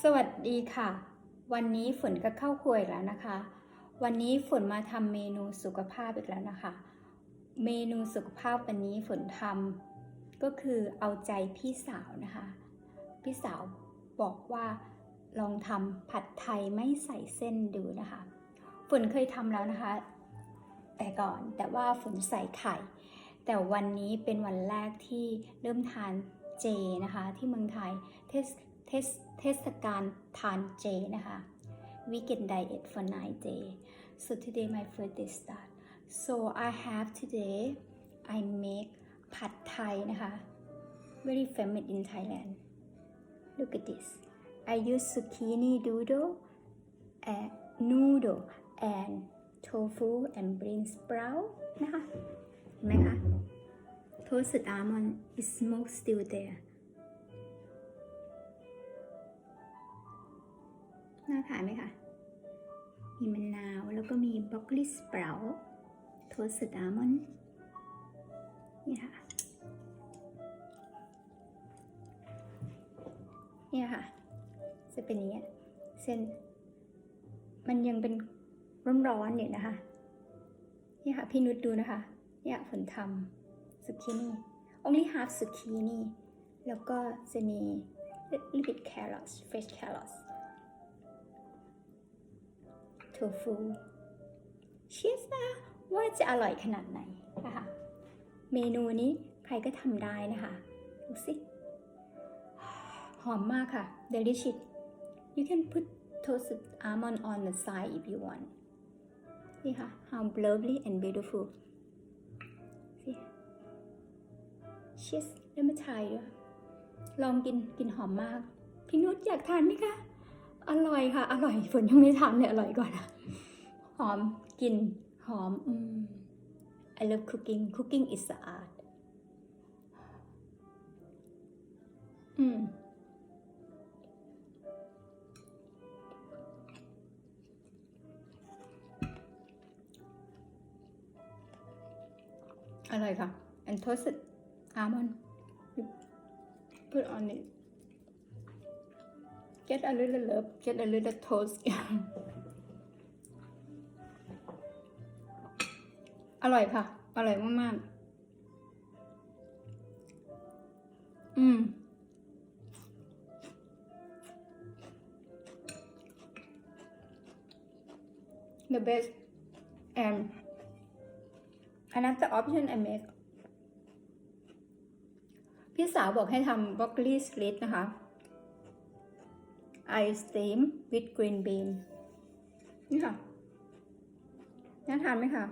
สวัสดีค่ะ วันนี้ฝนก็เข้าครัวอีกแล้วนะคะ วันนี้ฝนมาทำเมนูสุขภาพอีกแล้วนะคะ เมนูสุขภาพวันนี้ฝนทำก็คือเอาใจพี่สาวนะคะ พี่สาวบอกว่าลองทำผัดไทยไม่ใส่เส้นดูนะคะ ฝนเคยทำแล้วนะคะ แต่ก่อนแต่ว่าฝนใส่ไข่ แต่วันนี้เป็นวันแรกที่เริ่มทานเจนะคะ ที่เมืองไทยเทศ เทศเทศกาลทานเจนะคะ Weekend Diet for 9 day so today my first day start so I have today I make ผัดไทยนะคะ very famous in Thailand look at this I use zucchini doodle and noodle and tofu and bean sprout นะคะ เห็นไหมคะ toasted almond is smoked still there น่าทานไหมคะ มีมะนาวแล้วก็มีบรอกโคลีสเปรา toasted almond นี่ค่ะ เนี่ยค่ะ จะเป็นอย่างเงี้ยเส้น มันยังเป็นร้อนๆอยู่นะคะ นี่ค่ะ พี่นุชดูนะคะ เนี่ยฝนทำซุกินี่ only half zucchini แล้วก็จะมี little bit carrots fresh carrots tofu เชีสนะว่าจะอร่อยขนาดไหนนะคะเมนูนี้ใครก็ทำได้นะคะ ดูสิ หอมมากค่ะ delicious you can put toasted almond on the side if you want นี่ค่ะ how lovely and beautiful สิเชียสแล้วมาทายด้วยลองกิน กินหอมมาก พี่นุชอยากทานไหมคะ อร่อยค่ะ อร่อยฝนยังไม่ทานเลยอร่อยก่อนนะหอมกลิ่นหอมอืม I love cooking cooking is the art อืมอร่อยค่ะ and toasted almond you put on it get a little love get a little toast อร่อยค่ะ อร่อยมากๆ อืม the best and another option I make พี่สาวบอกให้ทำบรอกลีสลิดนะคะ I steam with green bean นี่ค่ะน่าทานไหมคะ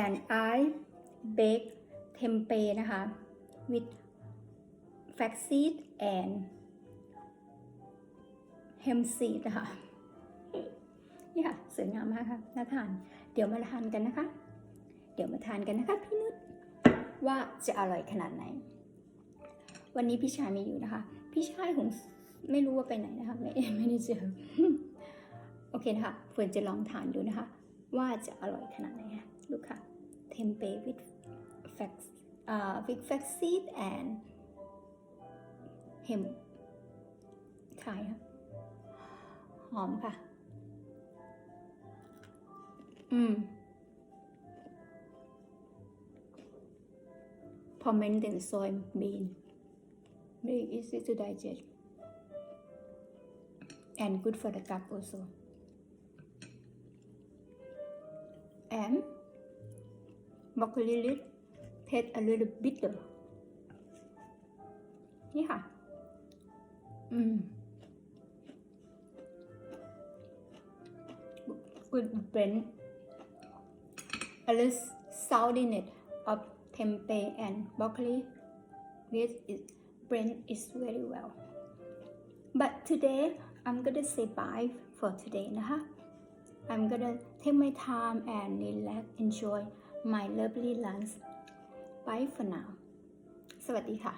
and I bake tempeh นะคะ with flaxseed and hemp seed นะคะนี่ค่ะสวยงามมากค่ะน่าทาน เดี๋ยวมาทานกันนะคะ เดี๋ยวมาทานกันนะคะพี่นุชว่าจะอร่อยขนาดไหน วันนี้พี่ชายไม่อยู่นะคะ พี่ชายของไม่รู้ว่าไปไหนนะคะ ไม่ไม่ได้เจอโอเคนะคะเฟิร์นจะลองทานดูนะคะ ว่าจะอร่อยขนาดไหนคะลูกค่ะ tempeh with flax uh, with flax seed and hemp ขายค่ะหอมค่ะ อืม Pomegranate and soybean very easy to digest and good for the gut also. And broccoli leaf taste a little bitter. Yeah. Mm. Good blend. A little saltiness of tempeh and broccoli This is. blend is very well but today I'm gonna say bye for today นะคะ I'm gonna take my time and relax enjoy my lovely lunch bye for now สวัสดีค่ะ